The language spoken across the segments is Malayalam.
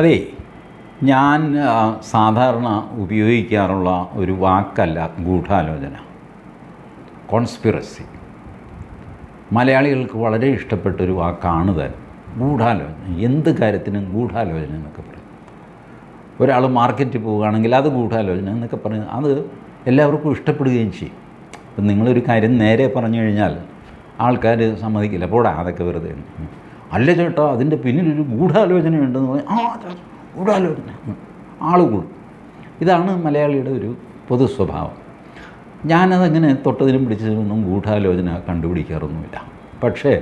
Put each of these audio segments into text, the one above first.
അതേ ഞാൻ സാധാരണ ഉപയോഗിക്കാറുള്ള ഒരു വാക്കല്ല ഗൂഢാലോചന. കോൺസ്പിറസി. മലയാളികൾക്ക് വളരെ ഇഷ്ടപ്പെട്ട ഒരു വാക്കാണ് തന്നെ ഗൂഢാലോചന. എന്ത് കാര്യത്തിനും ഗൂഢാലോചന എന്നൊക്കെ പറയും. ഒരാൾ മാർക്കറ്റിൽ പോവുകയാണെങ്കിൽ അത് ഗൂഢാലോചന എന്നൊക്കെ പറഞ്ഞ് അത് എല്ലാവർക്കും ഇഷ്ടപ്പെടുകയും ചെയ്യും. അപ്പം നിങ്ങളൊരു കാര്യം നേരെ പറഞ്ഞു കഴിഞ്ഞാൽ ആൾക്കാർ സമ്മതിക്കില്ല. പോടാ അതൊക്കെ വെറുതെ. അല്ല ചേട്ടാ അതിന്റെ പിന്നിലൊരു ഗൂഢാലോചനയുണ്ടെന്ന് പറഞ്ഞാൽ ആ ഗൂഢാലോചന. ആളുകൾ ഇതാണ് മലയാളിയുടെ ഒരു പൊതു സ്വഭാവം. ഞാനതങ്ങനെ തൊട്ടതിനും പിടിച്ചതിനൊന്നും ഗൂഢാലോചന കണ്ടുപിടിക്കാറൊന്നുമില്ല. പക്ഷേ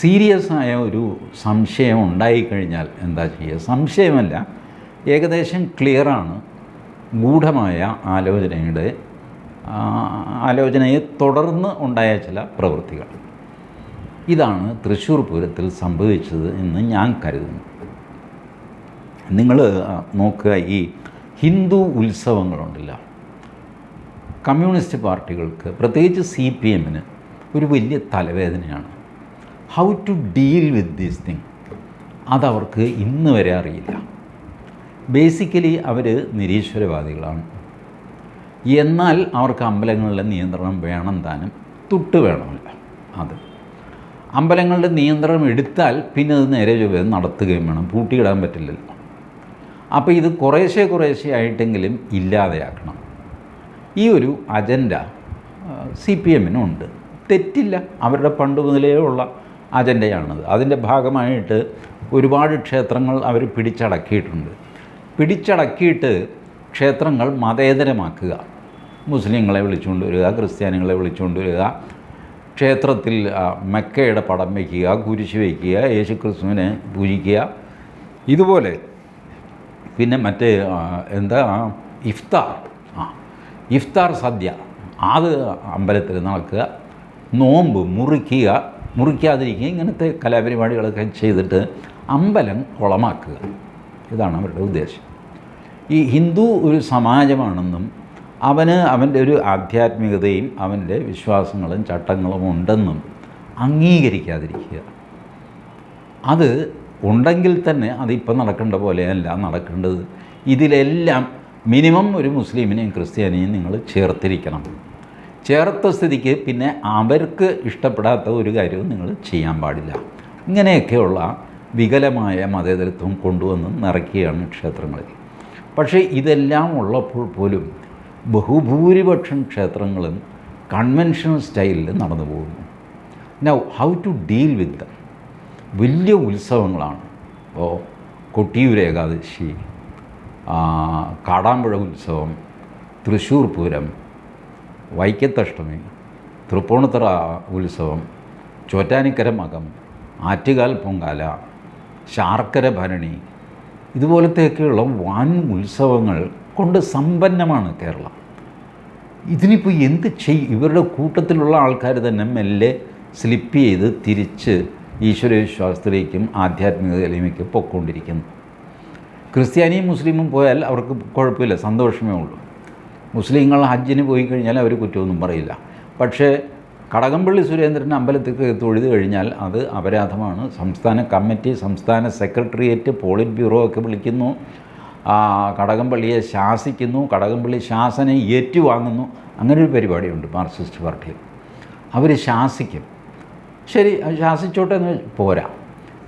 സീരിയസ് ആയ ഒരു സംശയം ഉണ്ടായിക്കഴിഞ്ഞാൽ എന്താ ചെയ്യുക? സംശയമല്ല ഏകദേശം ക്ലിയറാണ് ഗൂഢമായ ആലോചനയുടെ ആലോചനയെ തുടർന്ന് ഉണ്ടായ ചില പ്രവൃത്തികൾ. ഇതാണ് തൃശ്ശൂർ പൂരത്തിൽ സംഭവിച്ചത് എന്ന് ഞാൻ കരുതുന്നു. നിങ്ങൾ നോക്കുക ഈ ഹിന്ദു ഉത്സവങ്ങളുണ്ടല്ല. കമ്മ്യൂണിസ്റ്റ് പാർട്ടികൾക്ക് പ്രത്യേകിച്ച് സി പി എമ്മിന് ഒരു വലിയ തലവേദനയാണ്. How to deal with these thing അതവർക്ക് ഇന്ന് വരെ അറിയില്ല. ബേസിക്കലി അവർ നിരീശ്വരവാദികളാണ്. എന്നാൽ അവർക്ക് അമ്പലങ്ങളിലെ നിയന്ത്രണം വേണം താനും തൊട്ട് വേണമല്ല. അത്. അമ്പലങ്ങളുടെ നിയന്ത്രണം എടുത്താൽ പിന്നെ അത് നേരെ ചൊവ്വേ നടത്തുകയും വേണം. പൂട്ടിയിടാൻ പറ്റില്ലല്ലോ. അപ്പോൾ ഇത് കുറേശ്ശെ കുറേശ്ശെ ആയിട്ടെങ്കിലും ഇല്ലാതെയാക്കണം. ഈ ഒരു അജണ്ട സി പി എമ്മിനുണ്ട് തെറ്റില്ല. അവരുടെ പണ്ട് മുതലേ ഉള്ള അജണ്ടയാണത്. അതിന്റെ ഭാഗമായിട്ട് ഒരുപാട് ക്ഷേത്രങ്ങൾ അവർ പിടിച്ചടക്കിയിട്ടുണ്ട്. പിടിച്ചടക്കിയിട്ട് ക്ഷേത്രങ്ങൾ മതേതരമാക്കുക. മുസ്ലിങ്ങളെ വിളിച്ചുകൊണ്ട് വരിക ക്രിസ്ത്യാനികളെ വിളിച്ചുകൊണ്ട് വരിക ക്ഷേത്രത്തിൽ മെക്കയുടെ പടം വയ്ക്കുക കുരിശ് വയ്ക്കുക യേശുക്രിസ്തുവിനെ പൂജിക്കുക. ഇതുപോലെ പിന്നെ മറ്റേ എന്താ ഇഫ്താർ. ആ ഇഫ്താർ സദ്യ. അത് അമ്പലത്തിൽ നടക്കുക. നോമ്പ് മുറിക്കുക. മുറിക്കാതിരിക്കുക. ഇങ്ങനത്തെ കലാപരിപാടികളൊക്കെ ചെയ്തിട്ട് അമ്പലം കുളമാക്കുക. ഇതാണ് അവരുടെ ഉദ്ദേശം. ഈ ഹിന്ദു ഒരു സമാജമാണെന്നും അവന് അവന്റെ ഒരു ആധ്യാത്മികതയും അവന്റെ വിശ്വാസങ്ങളും ചട്ടങ്ങളും ഉണ്ടെന്നും അംഗീകരിക്കാതിരിക്കുക. അത് ഉണ്ടെങ്കിൽ തന്നെ അതിപ്പം നടക്കേണ്ട പോലെയല്ല നടക്കേണ്ടത്. ഇതിലെല്ലാം മിനിമം ഒരു മുസ്ലിമിനെയും ക്രിസ്ത്യാനിയും നിങ്ങൾ ചേർത്തിരിക്കണം. ചേർത്ത സ്ഥിതിക്ക് പിന്നെ അവർക്ക് ഇഷ്ടപ്പെടാത്ത ഒരു കാര്യവും നിങ്ങൾ ചെയ്യാൻ പാടില്ല. ഇങ്ങനെയൊക്കെയുള്ള വികലമായ മതേതരത്വം കൊണ്ടുവന്ന് നിറയ്ക്കുകയാണ് ക്ഷേത്രങ്ങളിൽ. പക്ഷേ ഇതെല്ലാം ഉള്ളപ്പോൾ പോലും ബഹുഭൂരിപക്ഷം ക്ഷേത്രങ്ങളും കൺവെൻഷണൽ സ്റ്റൈലിൽ നടന്നു പോകുന്നു. Now how to deal with വലിയ ഉത്സവങ്ങളാണ്. ഇപ്പോൾ കൊട്ടിയൂർ ഏകാദശി കാടാമ്പുഴ ഉത്സവം തൃശ്ശൂർ പൂരം വൈക്കത്തഷ്ടമി തൃപ്പൂണിത്തറ ഉത്സവം ചോറ്റാനിക്കര മകം ആറ്റുകാൽ പൊങ്കാല ശാർക്കര ഭരണി ഇതുപോലത്തെയൊക്കെയുള്ള വൻ ഉത്സവങ്ങൾ കൊണ്ട് സമ്പന്നമാണ് കേരളം. ഇതിനിപ്പോൾ എന്ത് ചെയ്യും ഇവരുടെ കൂട്ടത്തിലുള്ള ആൾക്കാർ തന്നെ മെല്ലെ സ്ലിപ്പ് ചെയ്ത് തിരിച്ച് ഈശ്വരവിശ്വാസത്തിലേക്കും ആധ്യാത്മികതയിലേക്കും പൊയ്ക്കൊണ്ടിരിക്കുന്നു ക്രിസ്ത്യാനിയും മുസ്ലിമും പോയാൽ അവർക്ക് കുഴപ്പമില്ല സന്തോഷമേ ഉള്ളൂ. മുസ്ലിങ്ങൾ ഹജ്ജിന് പോയി കഴിഞ്ഞാൽ അവർ കുറ്റമൊന്നും പറയില്ല. പക്ഷേ കടകംപള്ളി സുരേന്ദ്രൻ അമ്പലത്തിൽ തൊഴുത് കഴിഞ്ഞാൽ അത് അപരാധമാണ്. സംസ്ഥാന കമ്മിറ്റി സംസ്ഥാന സെക്രട്ടേറിയറ്റ് പോളിറ്റ് ബ്യൂറോ ഒക്കെ വിളിക്കുന്നു. കടകംപള്ളിയെ ശാസിക്കുന്നു കടകംപള്ളി ശാസനം ഏറ്റുവാങ്ങുന്നു. അങ്ങനെ ഒരു പരിപാടിയുണ്ട് മാർക്സിസ്റ്റ് പാർട്ടിയിൽ. അവർ ശാസിക്കും. ശരി ശാസിച്ചോട്ടെ എന്ന് പോരാ.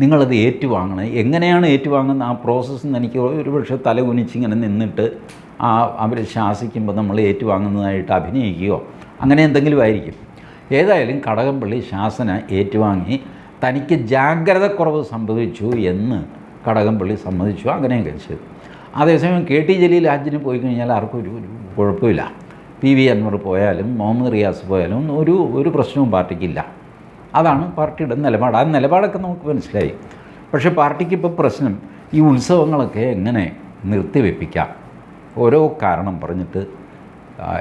നിങ്ങളത് ഏറ്റുവാങ്ങണം. എങ്ങനെയാണ് ഏറ്റുവാങ്ങുന്ന ആ പ്രോസസ്സ് എനിക്ക് ഒരു പക്ഷേ തല കുനിച്ചിങ്ങനെ നിന്നിട്ട് ആ അവർ ശാസിക്കുമ്പോൾ നമ്മൾ ഏറ്റുവാങ്ങുന്നതായിട്ട് അഭിനയിക്കുകയോ അങ്ങനെ എന്തെങ്കിലും ആയിരിക്കും. ഏതായാലും കടകംപള്ളി ശാസന ഏറ്റുവാങ്ങി തനിക്ക് ജാഗ്രതക്കുറവ് സംഭവിച്ചു എന്ന് കടകംപള്ളി സമ്മതിച്ചു. അങ്ങനെയൊക്കെ ചെയ്തു. അതേസമയം കെ ടി ജലീൽ ഹജ്ജിന് പോയി കഴിഞ്ഞാൽ ആർക്കും ഒരു കുഴപ്പമില്ല. പി വി അൻവർ പോയാലും മുഹമ്മദ് റിയാസ് പോയാലും ഒരു ഒരു പ്രശ്നവും പാർട്ടിക്കില്ല. അതാണ് പാർട്ടിയുടെ നിലപാട്. ആ നിലപാടൊക്കെ നമുക്ക് മനസ്സിലായി. പക്ഷേ പാർട്ടിക്ക് ഇപ്പോൾ പ്രശ്നം ഈ ഉത്സവങ്ങളൊക്കെ എങ്ങനെ നിർത്തിവെപ്പിക്കാം? ഓരോ കാരണം പറഞ്ഞിട്ട്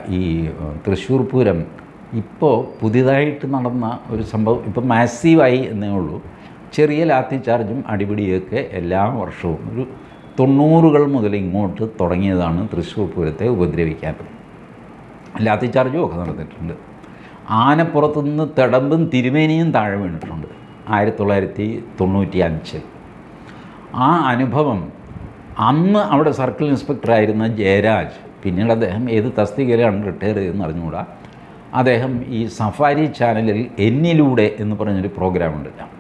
ഈ തൃശ്ശൂർ പൂരം ഇപ്പോൾ പുതിയതായിട്ട് നടന്ന ഒരു സംഭവം ഇപ്പോൾ മാസീവായി എന്നേ ഉള്ളൂ. ചെറിയ ലാത്തി ചാർജും അടിപിടിയൊക്കെ എല്ലാ വർഷവും ഒരു തൊണ്ണൂറുകൾ മുതൽ ഇങ്ങോട്ട് തുടങ്ങിയതാണ് തൃശ്ശൂർ പൂരത്തെ ഉപദ്രവിക്കാൻ. ലാത്തിച്ചാർജും ഒക്കെ നടന്നിട്ടുണ്ട്. ആനപ്പുറത്തു നിന്ന് തിടമ്പും തിരുമേനിയും താഴെ വീണിട്ടുണ്ട്. ആയിരത്തി തൊള്ളായിരത്തി തൊണ്ണൂറ്റി അഞ്ചിൽ ആ അനുഭവം അന്ന് അവിടെ സർക്കിൾ ഇൻസ്പെക്ടറായിരുന്ന ജയരാജ് പിന്നീട് അദ്ദേഹം ഏത് തസ്തികയിലാണ് റിട്ടയർ ചെയ്തെന്ന് അറിഞ്ഞുകൂടാ. അദ്ദേഹം ഈ സഫാരി ചാനലിൽ എന്നിലൂടെ എന്ന് പറഞ്ഞൊരു പ്രോഗ്രാം ഉണ്ടല്ല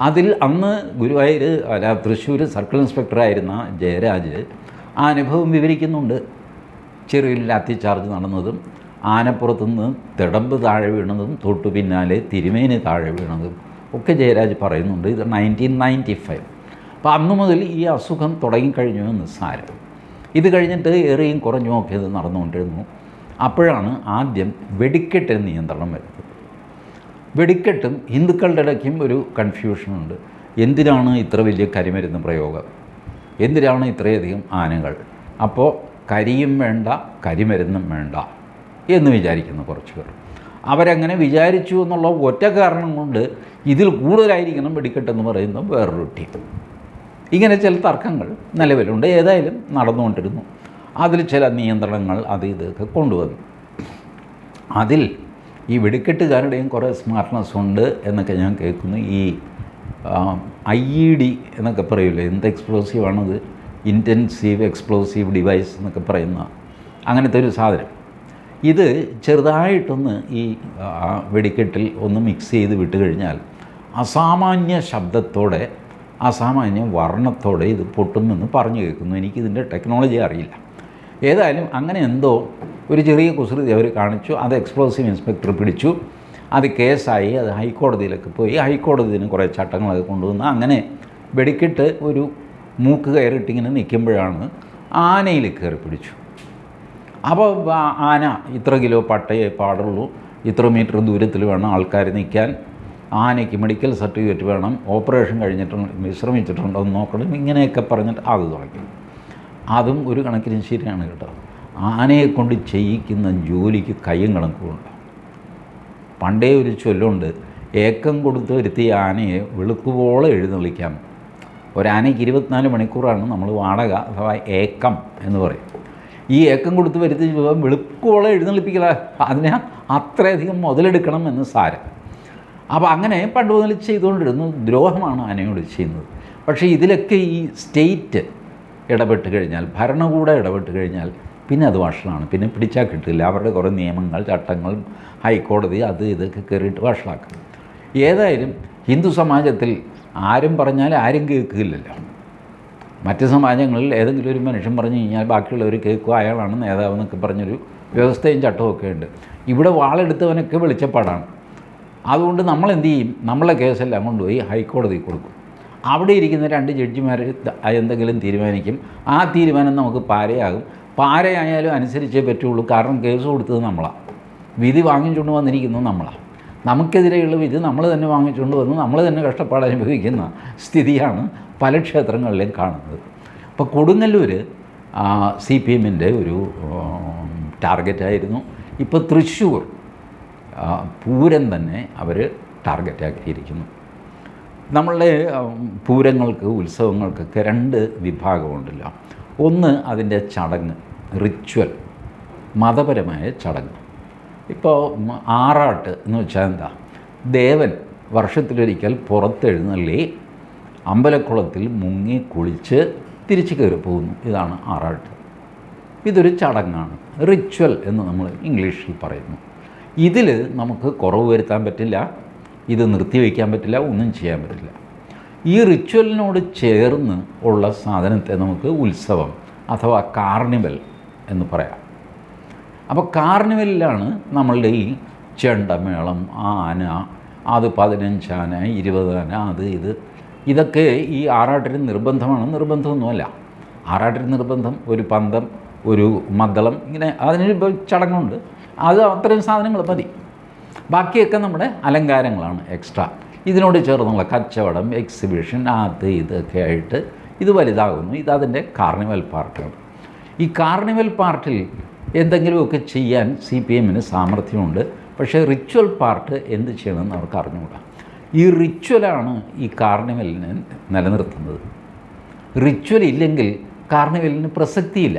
അതിൽ അന്ന് ഗുരുവായൂർ അല്ല തൃശ്ശൂർ സർക്കിൾ ഇൻസ്പെക്ടറായിരുന്ന ജയരാജ് ആ അനുഭവം വിവരിക്കുന്നുണ്ട്. ചെറിയൊരു ലാത്തി ചാർജ് നടന്നതും ആനപ്പുറത്തു നിന്ന് തിടമ്പ് താഴെ വീണതും തൊട്ടു പിന്നാലെ തിരുമേനി താഴെ വീണതും ഒക്കെ ജയരാജ് പറയുന്നുണ്ട്. ഇത് നയന്റീൻ നയന്റി ഫൈവ് അപ്പോൾ അന്നു മുതൽ ഈ അസുഖം തുടങ്ങിക്കഴിഞ്ഞു എന്ന് സാരം. ഇത് കഴിഞ്ഞിട്ട് ഏറെയും കുറഞ്ഞും ഒക്കെ ഇത് നടന്നുകൊണ്ടിരുന്നു. അപ്പോഴാണ് ആദ്യം വെടിക്കെട്ട് നിയന്ത്രണം വരുന്നത്. വെടിക്കെട്ടും ഹിന്ദുക്കളുടെ ഇടയ്ക്കും ഒരു കൺഫ്യൂഷനുണ്ട്. എന്തിനാണ് ഇത്ര വലിയ കരിമരുന്ന് പ്രയോഗം? എന്തിനാണ് ഇത്രയധികം ആനകൾ? അപ്പോൾ കരിയും വേണ്ട കരിമരുന്നും വേണ്ട എന്ന് വിചാരിക്കുന്നു കുറച്ച് പേർ. അവരങ്ങനെ വിചാരിച്ചു എന്നുള്ള ഒറ്റ കാരണം കൊണ്ട് ഇതിൽ കൂടുതലായിരിക്കണം വെടിക്കെട്ടെന്ന് പറയുന്ന വേറൊരു ടീം. ഇങ്ങനെ ചില തർക്കങ്ങൾ നിലവിലുണ്ട്. ഏതായാലും നടന്നുകൊണ്ടിരുന്നു. അതിൽ ചില നിയന്ത്രണങ്ങൾ അത് ഇതൊക്കെ കൊണ്ടുവന്നു. അതിൽ ഈ വെടിക്കെട്ടുകാരുടെയും കുറേ സ്മാർട്ട്നെസ് ഉണ്ട് എന്നൊക്കെ ഞാൻ കേൾക്കുന്നു. ഈ ഐ ഇ ഡി എന്നൊക്കെ പറയില്ലേ എന്ത് എക്സ്പ്ലോസീവ് ആണത്? ഇന്റൻസീവ് എക്സ്പ്ലോസീവ് ഡിവൈസ് എന്നൊക്കെ പറയുന്ന അങ്ങനത്തെ ഒരു സാധനം. ഇത് ചെറുതായിട്ടൊന്ന് ഈ വെടിക്കെട്ടിൽ ഒന്ന് മിക്സ് ചെയ്ത് വിട്ട് കഴിഞ്ഞാൽ അസാമാന്യ ശബ്ദത്തോടെ അസാമാന്യ വർണത്തോടെ ഇത് പൊട്ടുമെന്ന് പറഞ്ഞു കേൾക്കുന്നു. എനിക്കിതിന്റെ ടെക്നോളജി അറിയില്ല. ഏതായാലും അങ്ങനെ എന്തോ ഒരു ചെറിയ കുസൃതി അവർ കാണിച്ചു. അത് എക്സ്പ്ലോസീവ് ഇൻസ്പെക്ടർ പിടിച്ചു. അത് കേസായി. അത് ഹൈക്കോടതിയിലൊക്കെ പോയി. ഹൈക്കോടതിന് കുറേ ചട്ടങ്ങളൊക്കെ കൊണ്ടുവന്ന്. അങ്ങനെ വെടിക്കിട്ട് ഒരു മൂക്ക് കയറിട്ടിങ്ങനെ നിൽക്കുമ്പോഴാണ് ആനയിൽ കയറി പിടിച്ചു. അപ്പോൾ ആന ഇത്ര കിലോ പട്ടയെ പാടുള്ളൂ. ഇത്ര മീറ്റർ ദൂരത്തിൽ വേണം ആൾക്കാർ നിൽക്കാൻ. ആനയ്ക്ക് മെഡിക്കൽ സർട്ടിഫിക്കറ്റ് വേണം. ഓപ്പറേഷൻ കഴിഞ്ഞിട്ടുണ്ട്? വിശ്രമിച്ചിട്ടുണ്ടോ എന്ന് നോക്കണം. ഇങ്ങനെയൊക്കെ പറഞ്ഞിട്ട് അത് തുടങ്ങി. അതും ഒരു കണക്കിന് ശരിയാണ് കേട്ടോ. ആനയെ കൊണ്ട് ചെയ്യിക്കുന്ന ജോലിക്ക് കയ്യും കണക്കുമുണ്ട്. പണ്ടേ ഒരു ചൊല്ലുണ്ട് ഏക്കം കൊടുത്ത് വരുത്തിയ ആനയെ വെളുക്കുപോളെ എഴുന്നള്ളിക്കാം. ഒരാനയ്ക്ക് ഇരുപത്തിനാല് മണിക്കൂറാണ് നമ്മൾ വാടക അഥവാ ഏക്കം എന്ന് പറയും. ഈ ഏക്കം കൊടുത്ത് വരുത്തി വെളുക്കുവോളം എഴുന്നള്ളിപ്പിക്കല? അതിനെ അത്രയധികം മുതലെടുക്കണം എന്ന് സാരം. അപ്പോൾ അങ്ങനെ പണ്ട് മുതൽ ചെയ്തുകൊണ്ടിരുന്നു ദ്രോഹമാണ് ആനയോട് ചെയ്യുന്നത്. പക്ഷേ ഇതിലൊക്കെ ഈ സ്റ്റേറ്റ് ഇടപെട്ട് കഴിഞ്ഞാൽ ഭരണകൂടം ഇടപെട്ട് കഴിഞ്ഞാൽ പിന്നെ അത് വഷളാണ്. പിന്നെ പിടിച്ചാൽ കിട്ടില്ല. അവരുടെ കുറേ നിയമങ്ങൾ ചട്ടങ്ങൾ ഹൈക്കോടതി അത് ഇതൊക്കെ കയറിയിട്ട് വഷളാക്കും. ഏതായാലും ഹിന്ദു സമാജത്തിൽ ആരും പറഞ്ഞാൽ ആരും കേൾക്കില്ലല്ലോ. മറ്റ് സമാജങ്ങളിൽ ഏതെങ്കിലും ഒരു മനുഷ്യൻ പറഞ്ഞു കഴിഞ്ഞാൽ ബാക്കിയുള്ളവർ കേൾക്കുക അയാളാണ് നേതാവ് എന്നൊക്കെ പറഞ്ഞൊരു വ്യവസ്ഥയും ചട്ടവും ഒക്കെ ഉണ്ട്. ഇവിടെ വാളെടുത്തവനൊക്കെ വെളിച്ചപ്പാടാണ്. അതുകൊണ്ട് നമ്മൾ എന്ത് ചെയ്യും? നമ്മളെ കേസെല്ലാം കൊണ്ടുപോയി ഹൈക്കോടതി കൊടുക്കും. അവിടെ ഇരിക്കുന്ന രണ്ട് ജഡ്ജിമാർ എന്തെങ്കിലും തീരുമാനിക്കും. ആ തീരുമാനം നമുക്ക് പാരയാകും. പാരയായാലും അനുസരിച്ചേ പറ്റുള്ളൂ. കാരണം കേസ് കൊടുത്തത് നമ്മളാണ് വിധി വാങ്ങിച്ചുകൊണ്ട് വന്നിരിക്കുന്നത് നമ്മളാണ് നമുക്കെതിരെയുള്ള വിധി നമ്മൾ തന്നെ വാങ്ങിച്ചുകൊണ്ട് വന്ന് നമ്മൾ തന്നെ കഷ്ടപ്പാട് അനുഭവിക്കുന്ന സ്ഥിതിയാണ് പല ക്ഷേത്രങ്ങളിലും കാണുന്നത്. അപ്പോൾ കൊടുങ്ങല്ലൂർ സി പി എമ്മിന്റെ ഒരു ടാർഗറ്റായിരുന്നു. ഇപ്പോൾ തൃശ്ശൂർ പൂരം തന്നെ അവർ ടാർഗറ്റാക്കിയിരിക്കുന്നു. നമ്മളുടെ പൂരങ്ങൾക്ക് ഉത്സവങ്ങൾക്കൊക്കെ രണ്ട് വിഭാഗമുണ്ടല്ലോ. ഒന്ന് അതിന്റെ ചടങ്ങ് റിച്വൽ മതപരമായ ചടങ്ങ്. ഇപ്പോൾ ആറാട്ട് എന്ന് വെച്ചാൽ എന്താ? ദേവൻ വർഷത്തിലൊരിക്കൽ പുറത്തെഴുന്നള്ളി അമ്പലക്കുളത്തിൽ മുങ്ങി കുളിച്ച് തിരിച്ചു കയറി പോകുന്നു. ഇതാണ് ആറാട്ട്. ഇതൊരു ചടങ്ങാണ്. റിച്വൽ എന്ന് നമ്മൾ ഇംഗ്ലീഷിൽ പറയുന്നു. ഇതിൽ നമുക്ക് കുറവ് വരുത്താൻ പറ്റില്ല. ഇത് നിർത്തിവെക്കാൻ പറ്റില്ല ഒന്നും ചെയ്യാൻ പറ്റില്ല. ഈ റിച്വലിനോട് ചേർന്ന് ഉള്ള സാധനത്തെ നമുക്ക് ഉത്സവം അഥവാ കാർണിവൽ എന്ന് പറയാം. അപ്പോൾ കാർണിവലിലാണ് നമ്മളുടെ ഈ ചെണ്ടമേളം ആന അത് പതിനഞ്ചാന ആന ഇരുപത് ആന അത് ഇത്. ഇതൊക്കെ ഈ ആറാട്ടിന് നിർബന്ധമാണ്. നിർബന്ധമൊന്നുമല്ല. ആറാട്ടിന് നിർബന്ധം ഒരു പന്തം ഒരു മദ്ദളം ഇങ്ങനെ അതിനൊരു ചടങ്ങുണ്ട്. അത് അത്രയും സാധനങ്ങൾ മതി. ബാക്കിയൊക്കെ നമ്മുടെ അലങ്കാരങ്ങളാണ് എക്സ്ട്രാ ഇതിനോട് ചേർന്നുള്ള കച്ചവടം എക്സിബിഷൻ അത് ഇതൊക്കെ ആയിട്ട് ഇത് വലുതാകുന്നു. ഇത് അതിന്റെ കാർണിവൽ പാർട്ടാണ് ഈ കാർണിവൽ പാർട്ടിൽ എന്തെങ്കിലുമൊക്കെ ചെയ്യാൻ സി പി എമ്മിന് സാമർഥ്യമുണ്ട്. പക്ഷേ റിച്വൽ പാർട്ട് എന്ത് ചെയ്യണമെന്ന് അവർക്ക് അറിഞ്ഞുകൂടാ. ഈ റിച്വലാണ് ഈ കാർണിവലിനെ നിലനിർത്തുന്നത്. റിച്വൽ ഇല്ലെങ്കിൽ കാർണിവലിന് പ്രസക്തിയില്ല.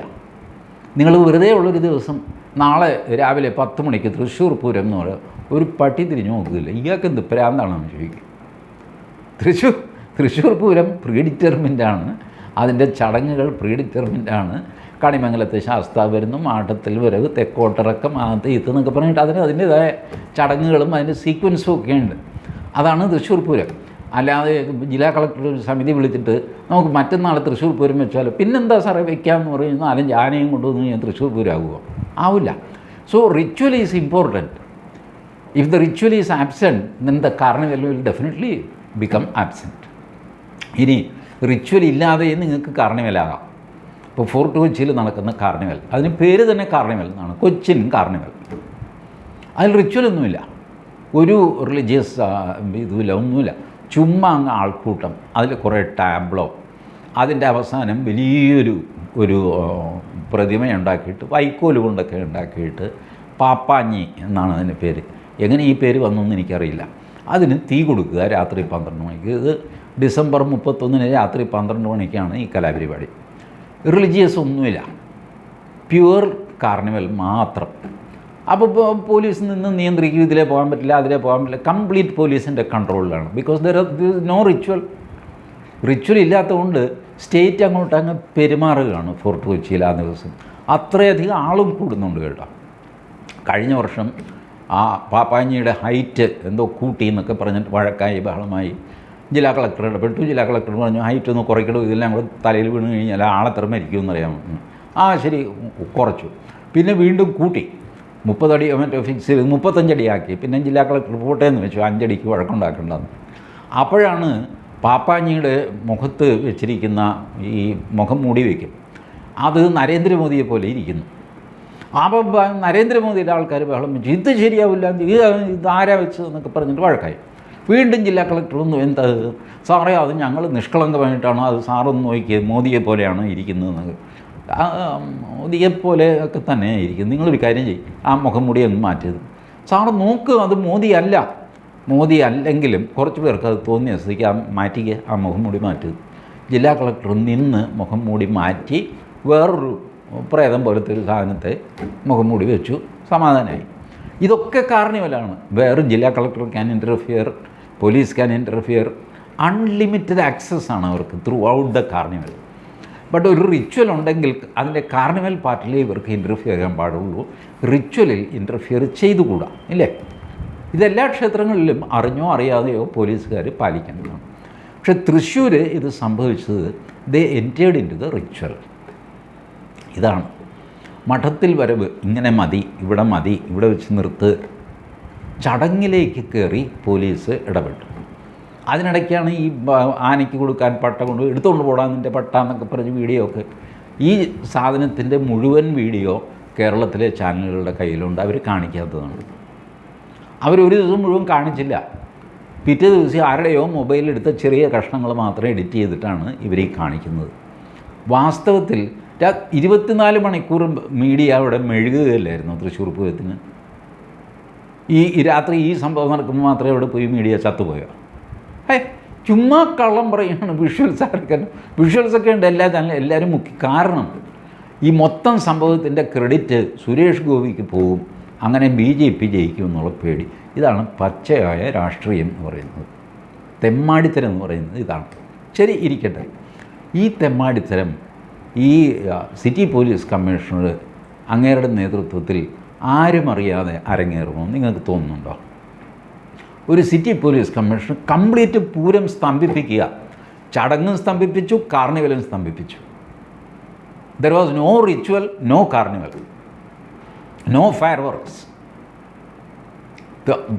നിങ്ങൾ വെറുതെ ഉള്ളൊരു ദിവസം നാളെ രാവിലെ പത്ത് മണിക്ക് തൃശ്ശൂർ പൂരം എന്ന് പറയുക ഒരു പട്ടി തിരിഞ്ഞു നോക്കുന്നില്ല. ഇയാൾക്ക് എന്ത് പ്രാന്താണെന്ന് ചോദിക്കും. തൃശ്ശൂർ തൃശ്ശൂർ പൂരം പ്രീഡിറ്റർമിന്റാണ്. അതിന്റെ ചടങ്ങുകൾ പ്രീഡിറ്റർമിന്റാണ്. ആണ് ശാസ്താ വരുന്നു മാട്ടത്തിൽ വരവ് തെക്കോട്ടിറക്കം അത് ഇത് എന്നൊക്കെ പറഞ്ഞിട്ട് അതിന് അതിന്റെതായ ചടങ്ങുകളും അതിന്റെ സീക്വൻസും ഒക്കെ ഉണ്ട്. അതാണ് തൃശ്ശൂർ പൂരം. അല്ലാതെ ജില്ലാ കളക്ടർ സമിതി വിളിച്ചിട്ട് നമുക്ക് മറ്റന്നാൾ തൃശ്ശൂർ പൂരം വെച്ചാൽ പിന്നെന്താ സാറേ വെക്കാമെന്ന് പറയുന്നു. നാലഞ്ച് ആനയും കൊണ്ടുവന്ന് ഞാൻ തൃശ്ശൂർ പൂരം ആകുമോ ആവില്ല. So ritual is important if the ritual is absent then the carnival will definitely become absent ഇനി റിച്വൽ ഇല്ലാതെയും നിങ്ങൾക്ക് കാർണിവലാകാം ഇപ്പോൾ ഫോർട്ട് കൊച്ചിയിൽ നടക്കുന്ന കാർണിവൽ അതിന് പേര് തന്നെ കാർണിവൽ എന്നാണ്. കൊച്ചിൻ കാർണിവൽ അതിൽ റിച്വലൊന്നുമില്ല ഒരു റിലീജിയസ് ഇതുമില്ല ഒന്നുമില്ല. ചുമ്മാ അങ്ങ് ആൾക്കൂട്ടം. അതിൽ കുറേ ടാബ്ലോ. അതിന്റെ അവസാനം വലിയൊരു ഒരു പ്രതിമയുണ്ടാക്കിയിട്ട് വൈക്കോൽ കൊണ്ടൊക്കെ ഉണ്ടാക്കിയിട്ട് പാപ്പാഞ്ഞി എന്നാണ് അതിന്റെ പേര്. എങ്ങനെ ഈ പേര് വന്നൊന്നും എനിക്കറിയില്ല. അതിന് തീ കൊടുക്കുക രാത്രി പന്ത്രണ്ട് മണിക്ക്. ഇത് ഡിസംബർ മുപ്പത്തൊന്നിന് രാത്രി പന്ത്രണ്ട് മണിക്കാണ് ഈ കലാപരിപാടി. റിലീജിയസ് ഒന്നുമില്ല. പ്യുവർ കാർണിവൽ മാത്രം. അപ്പോൾ പോലീസ് നിന്ന് നിയന്ത്രിക്കും ഇതിലേ പോകാൻ പറ്റില്ല അതിലേ പോകാൻ പറ്റില്ല. കംപ്ലീറ്റ് പോലീസിന്റെ കൺട്രോളിലാണ് because there no ritual ritual ഇല്ലാത്തതുകൊണ്ട് സ്റ്റേറ്റ് അങ്ങോട്ട് അങ്ങ് പെരുമാറുകയാണ് ഫോർട്ട് കൊച്ചിയിൽ ആ ദിവസം. അത്രയധികം ആളും കൂടുന്നുണ്ട് കേട്ടോ. കഴിഞ്ഞ വർഷം ആ പാപ്പാഞ്ഞിയുടെ ഹൈറ്റ് എന്തോ കൂട്ടി എന്നൊക്കെ പറഞ്ഞിട്ട് വഴക്കായി ബഹളമായി. ജില്ലാ കളക്ടർ ഇടപെട്ടു. ജില്ലാ കളക്ടർ പറഞ്ഞു ഹൈറ്റ് ഒന്ന് കുറയ്ക്കണം ഇതെല്ലാം കൂടെ തലയിൽ വീണ് കഴിഞ്ഞാൽ ആളെത്ര അറിയാം ആ ശരി കുറച്ചു. പിന്നെ വീണ്ടും കൂട്ടി. മുപ്പതടി മറ്റോ ഫിക്സ് ചെയ്ത് മുപ്പത്തഞ്ചടിയാക്കി പിന്നെ ജില്ലാ കളക്ടർ പോട്ടെ എന്ന് വെച്ചു. അഞ്ചടിക്ക് വഴക്കുണ്ടാക്കേണ്ടതെന്ന് അപ്പോഴാണ് പാപ്പാഞ്ഞിയുടെ മുഖത്ത് വെച്ചിരിക്കുന്ന ഈ മുഖം മൂടി വയ്ക്കും. അത് നരേന്ദ്രമോദിയെ പോലെ ഇരിക്കുന്നു. അപ്പം ബ- നരേന്ദ്രമോദിയുടെ ആൾക്കാർ ബഹളം വെച്ചു. ഇത് ശരിയാവില്ല ഇത് ആരാ വെച്ച് എന്നൊക്കെ പറഞ്ഞിട്ട് വഴക്കായി. വീണ്ടും ജില്ലാ കളക്ടർ ഒന്നും എന്താ സാറേ അത് ഞങ്ങൾ നിഷ്കളങ്കമായിട്ടാണ്? അത് സാറൊന്ന് നോക്കിയത് മോദിയെ പോലെയാണ് ഇരിക്കുന്നത് ആ, മോദിയെ പോലെ ഒക്കെ തന്നെ ഇരിക്കുന്നത് നിങ്ങളൊരു കാര്യം ചെയ്യും ആ മുഖം മുടി ഒന്ന് മാറ്റിയത് സാറ് നോക്ക് അത് മോദി അല്ല മോദി അല്ലെങ്കിലും കുറച്ച് പേർക്ക് അത് തോന്നിയ സ്ഥിതിക്ക് ആ മാറ്റിക്കുക ആ മുഖം മൂടി മാറ്റുക ജില്ലാ കളക്ടർ നിന്ന് മുഖം മൂടി മാറ്റി വേറൊരു പ്രേതം പോലത്തെ ഒരു സാധനത്തെ മുഖം മൂടി വെച്ചു സമാധാനമായി ഇതൊക്കെ കാർണിവലാണ്. വേറെ ജില്ലാ collector can interfere police can interfere unlimited access ആണ് അവർക്ക് throughout the carnival but ഒരു റിച്വൽ ഉണ്ടെങ്കിൽ അതിന്റെ കാർണിവൽ പാർട്ടിലേ ഇവർക്ക് ഇന്റർഫിയർ ചെയ്യാൻ പാടുള്ളൂ. റിച്വലിൽ ഇന്റർഫിയർ ചെയ്തുകൂടാ ഇല്ലേ? ഇതെല്ലാ ക്ഷേത്രങ്ങളിലും അറിഞ്ഞോ അറിയാതെയോ പോലീസുകാർ പാലിക്കേണ്ടതാണ്. പക്ഷേ തൃശ്ശൂർ ഇത് സംഭവിച്ചത് they entered into the ritual ഇതാണ്. മഠത്തിൽ വരവ് ഇങ്ങനെ മതി ഇവിടെ മതി ഇവിടെ വെച്ച് നിർത്ത്. ചടങ്ങിലേക്ക് കയറി പോലീസ് ഇടപെട്ടു. അതിനിടയ്ക്കാണ് ഈ ആനയ്ക്ക് കൊടുക്കാൻ പട്ട കൊണ്ട് എടുത്തുകൊണ്ട് പോടാൻ നിന്റെ പട്ട എന്നൊക്കെ പറഞ്ഞ് വീഡിയോ ഒക്കെ ഈ സാധനത്തിന്റെ മുഴുവൻ വീഡിയോ കേരളത്തിലെ ചാനലുകളുടെ കയ്യിലുണ്ട് അവർ കാണിക്കാത്തതാണ്. അവരൊരു ദിവസം മുഴുവൻ കാണിച്ചില്ല. പിറ്റേ ദിവസം ആരുടെയോ മൊബൈലെടുത്ത ചെറിയ കഷ്ണങ്ങൾ മാത്രം എഡിറ്റ് ചെയ്തിട്ടാണ് ഇവരെ കാണിക്കുന്നത്. വാസ്തവത്തിൽ ഇരുപത്തിനാല് മണിക്കൂർ മീഡിയ അവിടെ മെഴുകുകയല്ലായിരുന്നു തൃശ്ശൂർ പൂരത്തിന്. ഈ രാത്രി ഈ സംഭവം നടക്കുമ്പോൾ മാത്രമേ അവിടെ പോയി മീഡിയ ചത്തുപോയോ? ഏ ചുമ്മാ കള്ളം പറയുകയാണ് വിഷ്വൽസ് ആർക്കെ വിഷ്വൽസൊക്കെ ഉണ്ട് എല്ലാ ചാനലും എല്ലാവരും മുക്കി. കാരണം ഈ മൊത്തം സംഭവത്തിന്റെ ക്രെഡിറ്റ് സുരേഷ് ഗോപിക്ക് പോകും. അങ്ങനെ ബി ജെ പി ജയിക്കും എന്നുള്ള പേടി. ഇതാണ് പച്ചയായ രാഷ്ട്രീയം എന്ന് പറയുന്നത്. തെമ്മാടിത്തരം എന്ന് പറയുന്നത് ഇതാണ്. ശരി ഇരിക്കട്ടെ. ഈ തെമ്മാടിത്തരം ഈ സിറ്റി പോലീസ് കമ്മീഷണർ അങ്ങേരുടെ നേതൃത്വത്തിൽ ആരും അറിയാതെ അരങ്ങേറുമോ നിങ്ങൾക്ക് തോന്നുന്നുണ്ടോ? ഒരു city police commissioner complete Pooram സ്തംഭിപ്പിക്കുക. ചടങ്ങും സ്തംഭിപ്പിച്ചു കാർണിവലും സ്തംഭിപ്പിച്ചു. There was no ritual no carnival no fireworks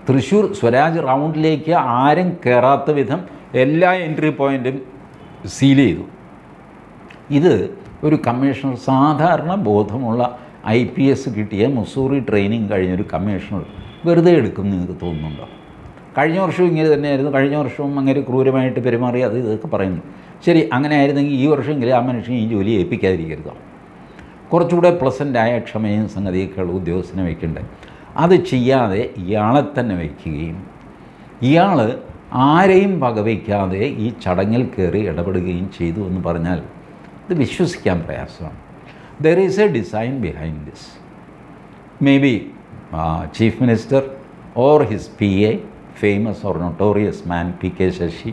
Thrissur Swaraj റൗണ്ടിലേക്ക് ആരും കയറാത്ത വിധം എല്ലാ എൻട്രി പോയിന്റും സീൽ ചെയ്തു. ഇത് ഒരു കമ്മീഷണർ സാധാരണ ബോധമുള്ള ഐ പി എസ് കിട്ടിയ മുസൂറി ട്രെയിനിങ് കഴിഞ്ഞൊരു കമ്മീഷണർ വെറുതെ എടുക്കും നിങ്ങൾക്ക് തോന്നുന്നുണ്ടോ? കഴിഞ്ഞ വർഷവും ഇങ്ങനെ തന്നെയായിരുന്നു. കഴിഞ്ഞ വർഷവും അങ്ങനെ ക്രൂരമായിട്ട് പെരുമാറി അത് ഇതൊക്കെ പറയുന്നു. ശരി അങ്ങനെ ആയിരുന്നെങ്കിൽ ഈ വർഷമെങ്കിലും ആ മനുഷ്യൻ ഈ ജോലി ഏൽപ്പിക്കാതിരിക്കരുതോ? കുറച്ചുകൂടെ പ്ലസന്റായ ക്ഷമയും സംഗതിയൊക്കെയുള്ള ഉദ്യോഗസ്ഥനെ വയ്ക്കണ്ടേ? അത് ചെയ്യാതെ ഇയാളെ തന്നെ വയ്ക്കുകയും ഇയാൾ ആരെയും പകവയ്ക്കാതെ ഈ ചടങ്ങിൽ കയറി ഇടപെടുകയും ചെയ്തു എന്ന് പറഞ്ഞാൽ ഇത് വിശ്വസിക്കാൻ പ്രയാസമാണ്. There is a design behind this may be chief minister or his P A famous or notorious man P K Sasi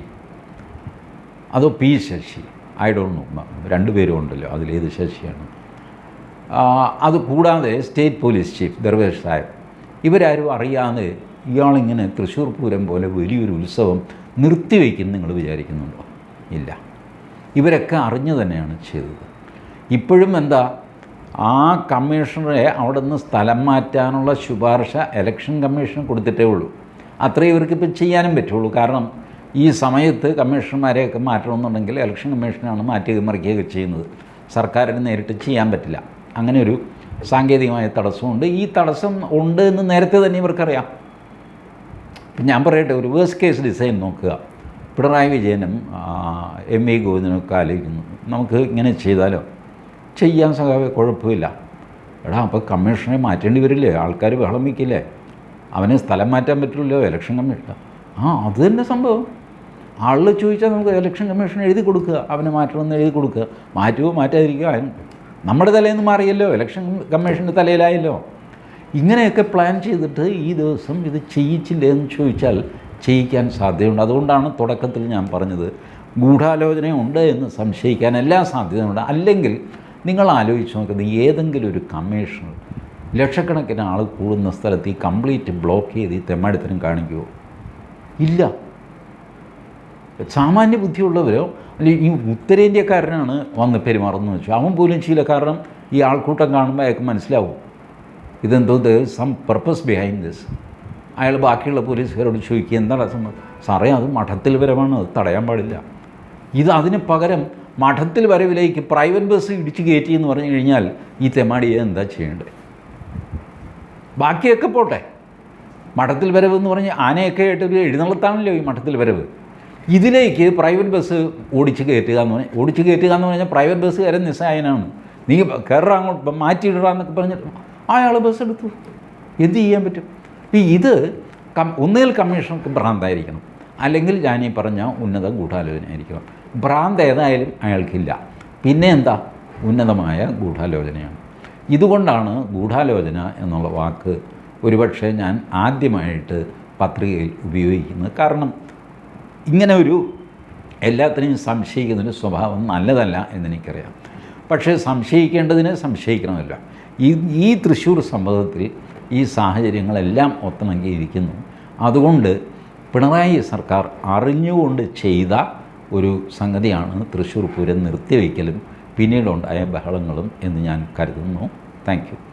അതോ P Sasi I don't know രണ്ടുപേരും ഉണ്ടല്ലോ. അതിലേത് ശശിയാണ്? അത് കൂടാതെ state police chief Darvesh Sahib ഇവരാരും അറിയാതെ ഇയാളിങ്ങനെ തൃശ്ശൂർ പൂരം പോലെ വലിയൊരു ഉത്സവം നിർത്തിവെക്കും നിങ്ങൾ വിചാരിക്കുന്നുണ്ടോ? ഇല്ല. ഇവരൊക്കെ അറിഞ്ഞു തന്നെയാണ് ചെയ്തത്. ഇപ്പോഴും എന്താ ആ കമ്മീഷണറെ അവിടെ നിന്ന് സ്ഥലം മാറ്റാനുള്ള ശുപാർശ ഇലക്ഷൻ കമ്മീഷൻ കൊടുത്തിട്ടേ ഉള്ളൂ. അത്രയും ഇവർക്ക് ഇപ്പം ചെയ്യാനും പറ്റുള്ളൂ. കാരണം ഈ സമയത്ത് കമ്മീഷണർമാരെയൊക്കെ മാറ്റണമെന്നുണ്ടെങ്കിൽ ഇലക്ഷൻ കമ്മീഷനാണ് മാറ്റുകയും മറിക്കുകയൊക്കെ ചെയ്യുന്നത്. സർക്കാരിന് നേരിട്ട് ചെയ്യാൻ പറ്റില്ല. അങ്ങനെ ഒരു സാങ്കേതികമായ തടസ്സമുണ്ട്. ഈ തടസ്സം ഉണ്ട് എന്ന് നേരത്തെ തന്നെ ഇവർക്കറിയാം. ഞാൻ പറയട്ടെ ഒരു വേഴ്സ് കേസ് ഡിസൈൻ നോക്കുക. പിണറായി വിജയനും എം വി ഗോവിന്ദനും ഒക്കെ ആലോചിക്കുന്നു. നമുക്ക് ഇങ്ങനെ ചെയ്താലോ? ചെയ്യാൻ സഹാവേ കുഴപ്പമില്ല. എടാ അപ്പോൾ കമ്മീഷനെ മാറ്റേണ്ടി വരില്ലേ? ആൾക്കാർ ബഹളം വയ്ക്കില്ലേ? അവനെ സ്ഥലം മാറ്റാൻ പറ്റില്ലല്ലോ ഇലക്ഷൻ കമ്മീഷൻ ആ അത് തന്നെ സംഭവം. ആളിൽ ചോദിച്ചാൽ നമുക്ക് ഇലക്ഷൻ കമ്മീഷൻ എഴുതി കൊടുക്കുക അവനെ മാറ്റണമെന്ന് എഴുതി കൊടുക്കുക. മാറ്റുമോ മാറ്റാതിരിക്കുക അതിന് നമ്മുടെ തലയിൽ നിന്ന് മാറിയല്ലോ ഇലക്ഷൻ കമ്മീഷന്റെ തലയിലായല്ലോ. ഇങ്ങനെയൊക്കെ പ്ലാൻ ചെയ്തിട്ട് ഈ ദിവസം ഇത് ചെയ്യിച്ചില്ലേ എന്ന് ചോദിച്ചാൽ ചെയ്യിക്കാൻ സാധ്യതയുണ്ട്. അതുകൊണ്ടാണ് തുടക്കത്തിൽ ഞാൻ പറഞ്ഞത് ഗൂഢാലോചനയുണ്ട് എന്ന് സംശയിക്കാൻ എല്ലാ സാധ്യതയുണ്ട്. അല്ലെങ്കിൽ നിങ്ങൾ ആലോചിച്ച് നോക്കുന്നത് ഏതെങ്കിലും ഒരു കമ്മീഷണർ ലക്ഷക്കണക്കിന് ആൾ കൂടുന്ന സ്ഥലത്ത് ഈ കംപ്ലീറ്റ് ബ്ലോക്ക് ചെയ്ത് ഈ തെമ്മാടിത്തരം കാണിക്കുമോ ഇല്ല. സാമാന്യ ബുദ്ധിയുള്ളവരോ അല്ലെങ്കിൽ ഈ ഉത്തരേന്ത്യക്കാരനാണ് വന്ന് പെരുമാറുന്നത് വെച്ചു അവൻ പോലും ചില കാരണം ഈ ആൾക്കൂട്ടം കാണുമ്പോൾ അയാൾക്ക് മനസ്സിലാവും. ഇതെന്തോ the some purpose behind this അയാൾ ബാക്കിയുള്ള പോലീസുകാരോട് ചോദിക്കുക എന്താണ് സംഭവം സാറേ അത് മഠത്തിൽ വരവാണ് അത് തടയാൻ പാടില്ല. ഇത് അതിന് പകരം മഠത്തിൽ വരവിലേക്ക് പ്രൈവറ്റ് ബസ് ഇടിച്ച് കയറ്റി എന്ന് പറഞ്ഞു കഴിഞ്ഞാൽ ഈ തെമാടിയെ എന്താ ചെയ്യേണ്ടത് ബാക്കിയൊക്കെ പോട്ടെ. മഠത്തിൽ വരവ് എന്ന് പറഞ്ഞ് ആനയൊക്കെ ആയിട്ട് ഒരു എഴുന്നള്ളത്താണല്ലോ ഈ മഠത്തിൽ വരവ്. ഇതിലേക്ക് പ്രൈവറ്റ് ബസ് ഓടിച്ച് കയറ്റുക എന്ന് പറഞ്ഞാൽ ഓടിച്ച് കയറ്റുക എന്ന് പറഞ്ഞാൽ പ്രൈവറ്റ് ബസ്സുകാരൻ നിസ്സായനാണ് നീ കയറാ അങ്ങോട്ട് മാറ്റിയിടുക എന്നൊക്കെ പറഞ്ഞിട്ട് അയാൾ ബസ് എടുത്തു. എന്ത് ചെയ്യാൻ പറ്റും? ഈ ഇത് കം ഒന്നുകിൽ കമ്മീഷണർക്ക് ഭ്രാന്തായിരിക്കണം. അല്ലെങ്കിൽ ഞാൻ ഈ പറഞ്ഞ ഉന്നത ഗൂഢാലോചനയായിരിക്കണം. ഭ്രാന്ത് ഏതായാലും അയാൾക്കില്ല. പിന്നെ എന്താ? ഉന്നതമായ ഗൂഢാലോചനയാണ്. ഇതുകൊണ്ടാണ് ഗൂഢാലോചന എന്നുള്ള വാക്ക് ഒരുപക്ഷെ ഞാൻ ആദ്യമായിട്ട് പത്രികയിൽ ഉപയോഗിക്കുന്നത് കാരണം ഇങ്ങനെ ഒരു എല്ലാത്തിനെയും സംശയിക്കുന്നൊരു സ്വഭാവം നല്ലതല്ല എന്നെനിക്കറിയാം. പക്ഷേ സംശയിക്കേണ്ടതിനെ സംശയിക്കണമല്ല. ഈ ഈ തൃശ്ശൂർ സംഭവത്തിൽ ഈ സാഹചര്യങ്ങളെല്ലാം ഒത്തിണങ്ങിയിരിക്കുന്നു. അതുകൊണ്ട് പിണറായി സർക്കാർ അറിഞ്ഞുകൊണ്ട് ചെയ്ത ഒരു സംഗതിയാണ് തൃശ്ശൂർ പൂരം നിർത്തിവെക്കലും പിന്നീടുണ്ടായ ബഹളങ്ങളും എന്ന് ഞാൻ കരുതുന്നു. താങ്ക്